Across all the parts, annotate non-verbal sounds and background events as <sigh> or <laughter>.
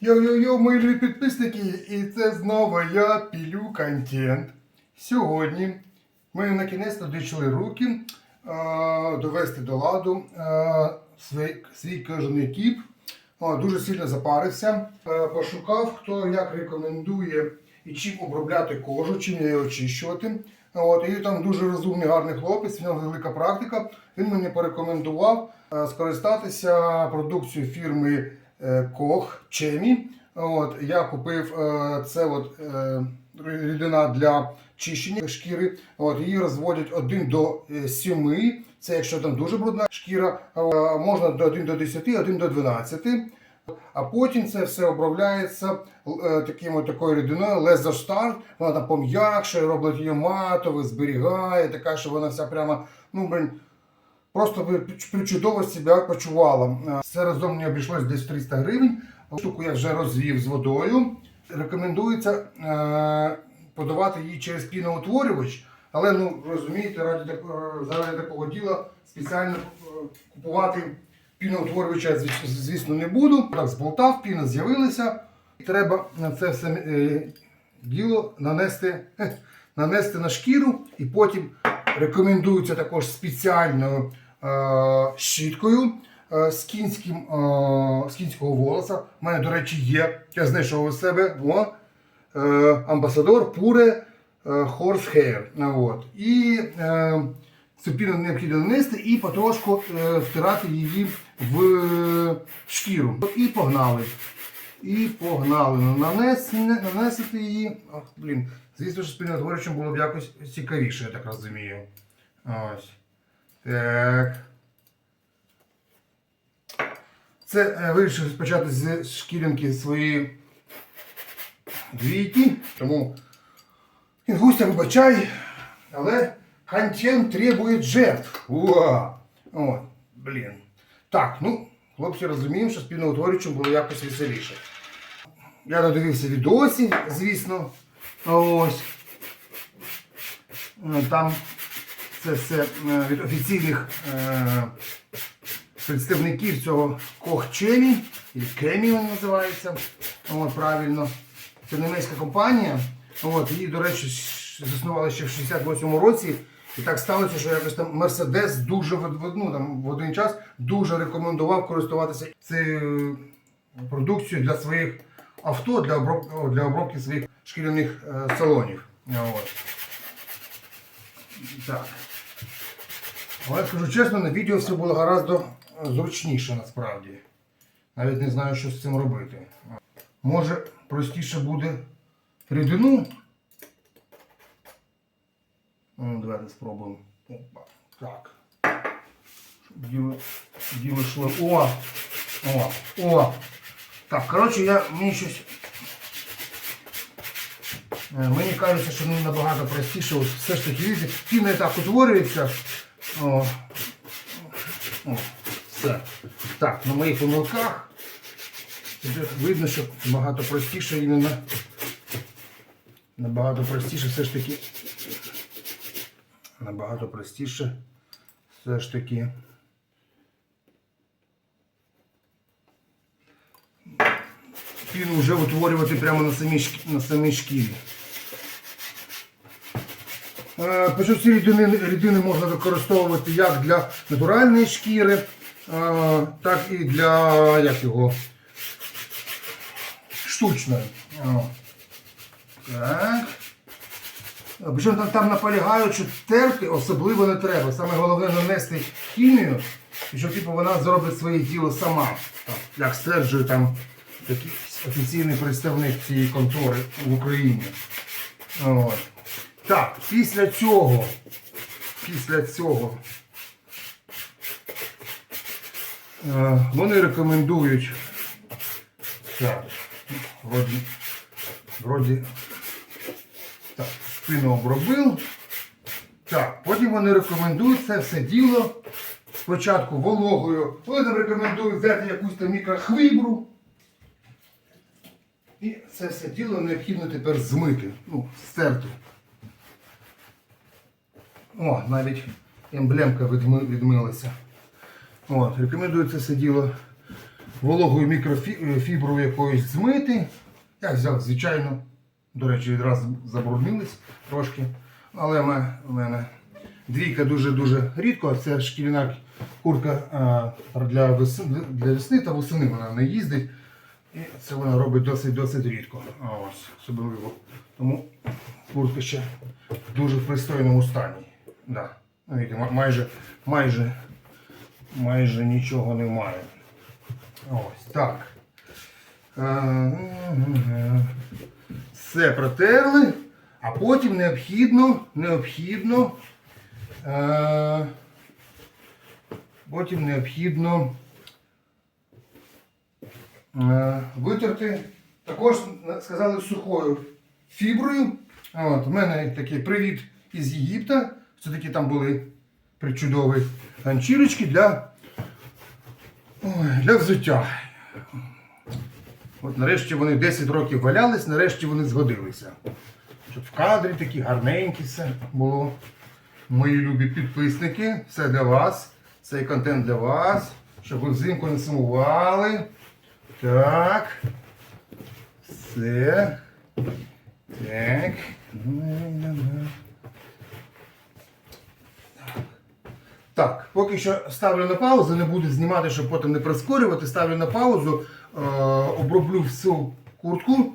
Йо-йо-йо, мої підписники, і це знову я пілю контент. Сьогодні ми на кінець дійшли руки е, довести до ладу е, свій, свій кожний кіп. О, дуже сильно запарився. Е, пошукав, хто як рекомендує і чим обробляти кожу, чим її очищувати. От, і там дуже розумний гарний хлопець, в нього велика практика. Він мені порекомендував скористатися продукцією фірми Кох Чемі. От, я купив е, це от, е, рідина для чищення шкіри. От, її розводять 1 до 7. Це якщо там дуже брудна шкіра, е, можна до 1 до 10, 1 до 12. А потім це все обробляється е, таким такою рідиною лезоштар. Вона там пом'якшує, робить її матовою, зберігає, така, що вона вся прямо, ну, блин, просто би причудово себе почувала. Е, Це разом мені обійшлось десь 300 гривень. Штуку я вже розвів з водою. Рекомендується е, подавати її через піноутворювач, але ну розумієте, раді е, заради такого діла спеціально е, купувати піноутворювача, звісно, не буду. Так, зболтав, піна з'явилася. Треба на це все діло нанести, <laughs> нанести на шкіру і потім рекомендується також спеціальною е, щіткою е, з, кінським, е, з кінського волоса. У мене, до речі, є. Я знайшов у себе о, е, амбасадор Pure е, Horse Hair. От. І е, цю піну необхідно нанести і потрошку е, втирати її в е, шкіру. І погнали. І погнали. Ну, нанесити її. Ох, блін. Звісно, що з пінотворючим було б якось цікавіше, я так розумію. Ось. Так. Це е, вирішив спочатку з шкіринки свої двійки. Тому Інгустя вибачай, але контент требує жертв. Уа! От, блін. Так, ну, хлопці розуміємо, що з було якось веселіше. Я надивився відосі, звісно. Ось. Ну, Там це все е, від офіційних е, представників цього Кохчемі, і Кемі він називається. От, правильно. Це німецька компанія. От, її, до речі, заснували ще в 68-му році. І так сталося, що якось там Мерседес дуже ну, там, в один час дуже рекомендував користуватися цією продукцією для своїх авто, для обробки, для обробки своїх шкіряних е, салонів. От. Так. Але скажу чесно, на відео все було гораздо зручніше насправді. Навіть не знаю, що з цим робити. Може, простіше буде рідину. Ну, давайте спробуємо. Опа. Так. Діло, діло йшло. О! О! О! Так, коротше, я мені щось. Е, Мені кажеться, що ну, набагато простіше, от все ж таки видите, так утворюється. О. О, все. Так, на моїх помилках видно, що набагато простіше іменно. Набагато простіше все ж таки. Набагато простіше все ж таки. Піну вже утворювати прямо на самій, на самій шкірі. Е, Причому рідини, рідини можна використовувати як для натуральної шкіри, е, так і для як його, штучної. Так. Е, Причому там, там наполягають, що терти особливо не треба. Саме головне нанести хімію, і що типу, вона зробить своє діло сама. Так, як стверджує там такий офіційний представник цієї контори в Україні. От. Так, після цього, після цього е, вони рекомендують. Так, вроді, вроді, так, спину обробив. Так, потім вони рекомендують це все діло спочатку вологою. Вони там рекомендують взяти якусь там мікрохвибру. І це все діло необхідно тепер змити, ну, стерти. О, навіть емблемка відми- відмилася. От, рекомендую це діло вологою мікрофіброю якоюсь змити. Я взяв, звичайно, до речі, відразу забруднились трошки. Але в мене, двійка дуже-дуже рідко, це шкіряна куртка а, для, весни, для весни та восени вона не їздить. І це вона робить досить-досить рідко. Ось, особливо. Тому куртка ще дуже в пристойному стані. Да. Майже, майже, майже нічого немає. Ось так. Е, Все протерли, а потім необхідно, необхідно, е, потім необхідно е, витерти також сказали сухою фіброю. От, у мене такий привіт із Єгипта. Все-таки там були причудові ганчірочки для, для взуття. От нарешті вони 10 років валялись, нарешті вони згодилися. Щоб в кадрі такі гарненькі все було. Мої любі підписники, все для вас. Цей контент для вас. Щоб ви взимку не сумували. Так. Все. Так. Так, поки що ставлю на паузу, не буду знімати, щоб потім не прискорювати. Ставлю на паузу, е, оброблю всю куртку,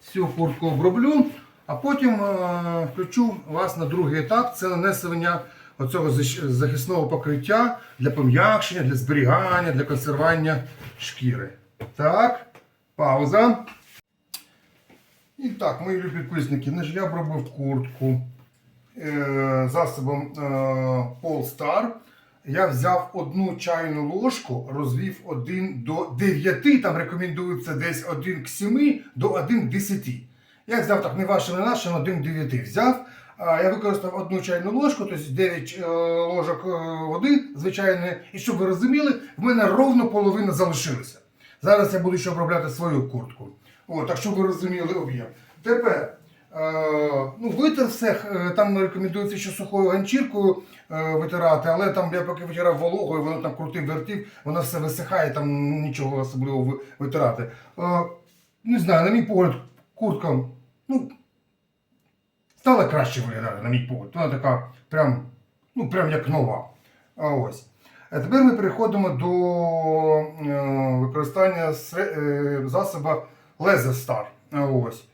всю куртку оброблю, а потім е, включу вас на другий етап. Це нанесення оцього захисного покриття для пом'якшення, для зберігання, для консервування шкіри. Так, пауза. І так, мої любі підписники, я обробив куртку засобом е, Polestar. Я взяв одну чайну ложку, розвів 1 до 9, там рекомендується десь 1 к 7 до 1 к 10. Я взяв так, не вашим, не нашим, 1 к 9 взяв. Я використав одну чайну ложку, тобто 9 е, ложок е, води звичайної. І щоб ви розуміли, в мене ровно половина залишилася. Зараз я буду ще обробляти свою куртку. О, так щоб ви розуміли об'єм. Тепер е, ну, витер все, е, там рекомендується ще сухою ганчіркою е, витирати, але там я поки витирав вологою, воно там крутив вертів, воно все висихає, там нічого особливого витирати. Е, не знаю, на мій погляд, куртка ну, стала краще виглядати, на мій погляд. Вона така прям, ну, прям як нова. А ось. А тепер ми переходимо до е, використання е, засоба Laser Star. Ось.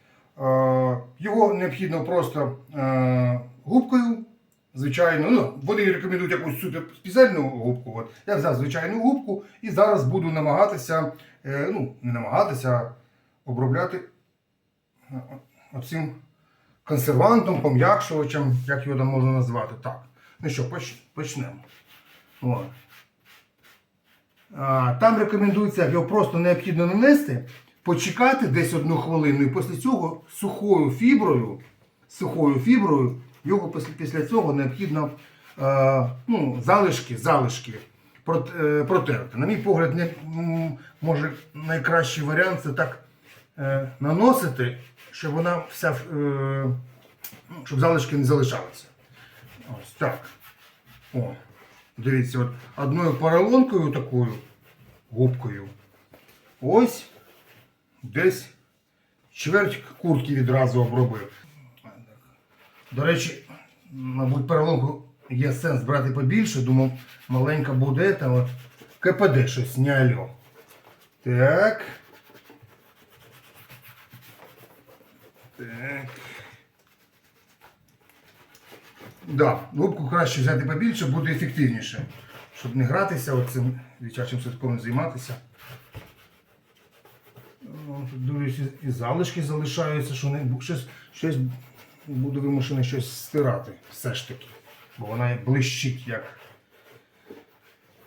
Його необхідно просто е, губкою. Звичайно, ну, вони рекомендують якусь супер спеціальну губку. От. Я взяв звичайну губку і зараз буду намагатися, е, ну, не намагатися, обробляти е, оцим консервантом, пом'якшувачем, як його там можна назвати. Так. Ну що, поч- почнемо. А, Там рекомендується його просто необхідно нанести, почекати десь одну хвилину, і після цього сухою фіброю, сухою фіброю його після, після цього необхідно е, ну, залишки, залишки е, протерти. На мій погляд, не, може найкращий варіант це так е, наносити, щоб вона вся, е, ну, щоб залишки не залишалися. Ось так. О, дивіться, от одною поролонкою такою губкою. Ось десь чверть куртки відразу обробив. До речі, мабуть, поролонку є сенс брати побільше, думав, маленька буде, та от КПД щось не альо. Так. Так. Да, губку краще взяти побільше, буде ефективніше. Щоб не гратися оцим дитячим садком займатися. Дивлюсь, і- залишки залишаються, що не, щось, щось буду вимушений щось стирати все ж таки. Бо вона блищить, як,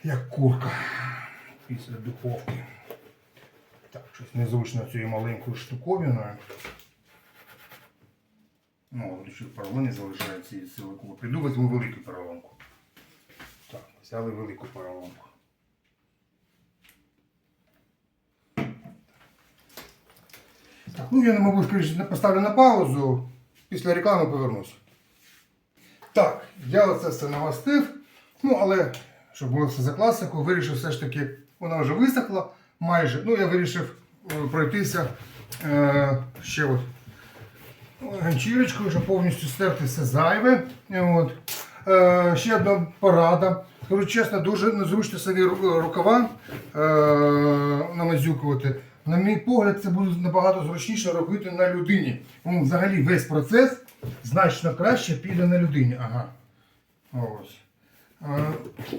як курка після духовки. Так, щось незручно цією маленькою штуковиною. Ну, поролоні залишається і силику. Піду візьму велику поролонку. Так, взяли велику поролонку. Так, ну я, мабуть, скоріше поставлю на паузу. Після реклами повернусь. Так, я оце все навастив. Ну, але, щоб було все за класику, вирішив все ж таки, вона вже висохла. майже. Ну, я вирішив е, пройтися е, ще от ганчірочкою, щоб повністю стерти все зайве. От. Е, ще одна порада. Скажу чесно, дуже незручно ру- рукава е, намазюкувати. На мій погляд, це буде набагато зручніше робити на людині. Ну, взагалі весь процес значно краще піде на людині. Ага. Ось. Е,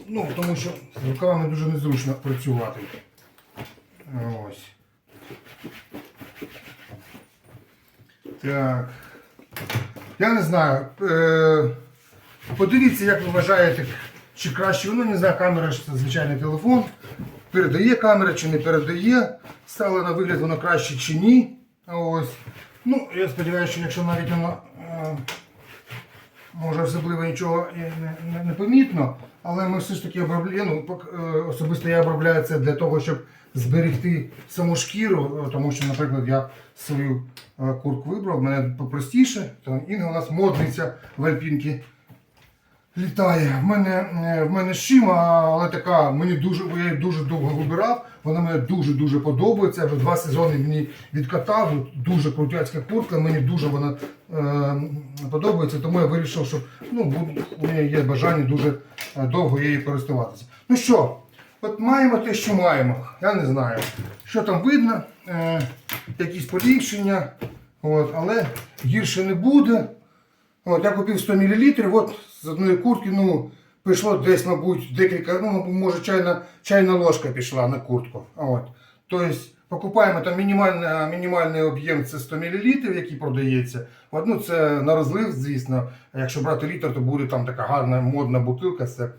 ну, тому що з рукавами дуже незручно працювати. Ось. Так. Я не знаю. Е, подивіться, як ви вважаєте, чи краще воно, не знаю, камера ж це звичайний телефон. Передає камера чи не передає. Стало на вигляд воно краще чи ні. Ось. Ну, я сподіваюся, що якщо навіть воно. Е, може особливо нічого не, не, помітно, але ми все ж таки обробляємо. Ну, е, особисто я обробляю це для того, щоб зберегти саму шкіру, е, тому що, наприклад, я свою е, куртку вибрав, в мене попростіше, то Інга у нас модниця в альпінки літає. В мене, е, в мене шима, але така, мені дуже, я її дуже довго вибирав. Вона мені дуже-дуже подобається. Вже два сезони мені відкатав. Дуже крутяцька куртка, мені дуже вона е, подобається, тому я вирішив, що ну, у мене є бажання дуже е, довго її користуватися. Ну що, от маємо те, що маємо. Я не знаю, що там видно, е, якісь поліпшення, от, але гірше не буде. От, я купив 100 мл, от з одної куртки, ну, пішло десь, мабуть, декілька, ну, може, чайна, чайна ложка пішла на куртку. От. Тобто, покупаємо там мінімальний, мінімальний об'єм це 100 мл, який продається. От, ну, це на розлив, звісно. Якщо брати літр, то буде там така гарна модна бутилка. Це.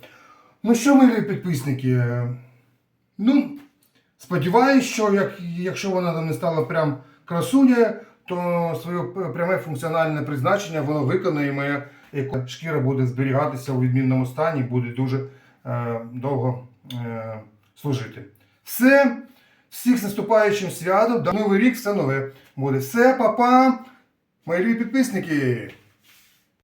Ну що, милі підписники? Ну, сподіваюсь, що як, якщо вона там не стала прям красунею, то своє пряме функціональне призначення воно виконає, і моя шкіра буде зберігатися у відмінному стані, буде дуже е, довго е, служити. Все, всіх з наступаючим святом, до новий рік, все нове буде. Все, папа, мої підписники.